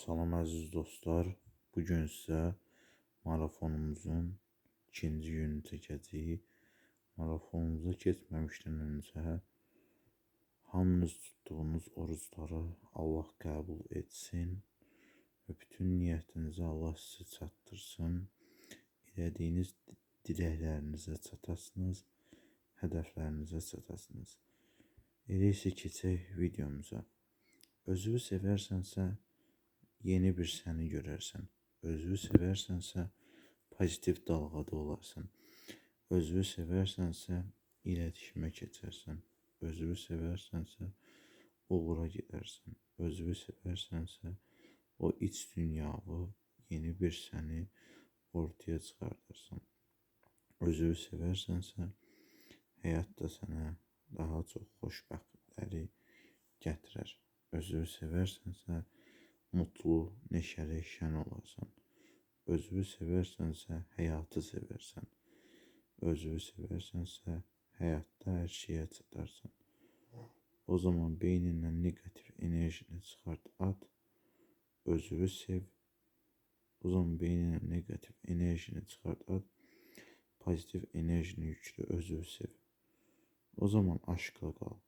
Salam əziz dostlar. Bu gün sizə marafonumuzun ikinci gününü çəkəcəyik. Marafonumuza keçməmişdən öncə hamınız tutduğunuz orucları Allah qəbul etsin və bütün niyyətinizi Allah sizə çatdırsın. İlədiyiniz diləklərinizə çatasınız, hədəflərinizə çatasınız. Elə isə keçək videomuza. Özünü sevərsənsə yeni bir səni görərsən. Özünü sevərsənsə pozitiv dalğada olarsan. Özünü sevərsənsə iletişimə keçərsən. Özünü sevərsənsə uğura gedərsən. Özünü sevərsənsə o iç dünyalı yeni bir səni ortaya çıxardarsan. Özünü sevərsənsə həyat da sənə daha çox xoşbəxtlikləri gətirər. Özünü sevərsənsə mutlu, neşəli, şən olarsan. Özünü sevərsənsə həyatı sevərsən. Özünü sevərsənsə həyatda hər şeyə çatarsan. O zaman beynindən negativ enerjini çıxart, at. Özünü sev. O zaman beynindən negativ enerjini çıxart, at. Pozitiv enerjini yüklü, özünü sev. O zaman aşkla qal,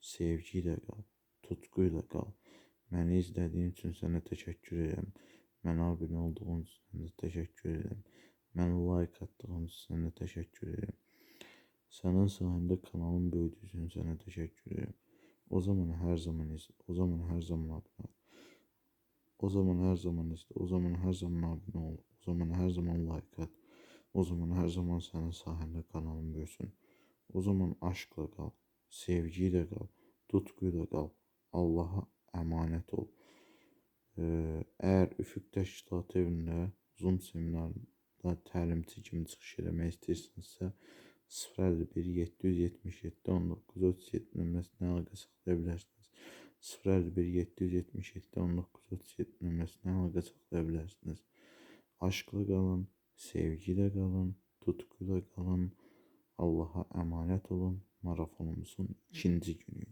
sevgi ilə qal, tutku ilə qal. Məni izlədiyin üçün sənə təşəkkür edirəm. Mənə abunə olduğun üçün sənə təşəkkür edirəm. Mənə like atdığın üçün sənə təşəkkür edirəm. Sənin sayəndə kanalım böyüdüyü üçün sənə təşəkkür edirəm. O zaman hər zaman izlə, o zaman hər zaman abunə ol. O zaman hər zaman izlə, o zaman hər zaman abunə ol. O zaman hər zaman like at. O zaman hər zaman sənin sayəndə kanalım böyüsün. O zaman aşkla qal, sevgi ilə qal, tutku ilə qal. Allaha əmanət ol. Əgər Üfüq Təşkilatı evində Zoom seminarında təlimçi kimi çıxış eləmək istəyirsinizsə 051 777 1937 nömrəsinə əlaqə saxlaya bilərsiniz. 051 777 1937 nömrəsinə əlaqə saxlaya bilərsiniz. Aşkla qalın, sevgilə qalın, tutkuyla qalın. Allaha əmanət olun. Marafonumuzun ikinci günü.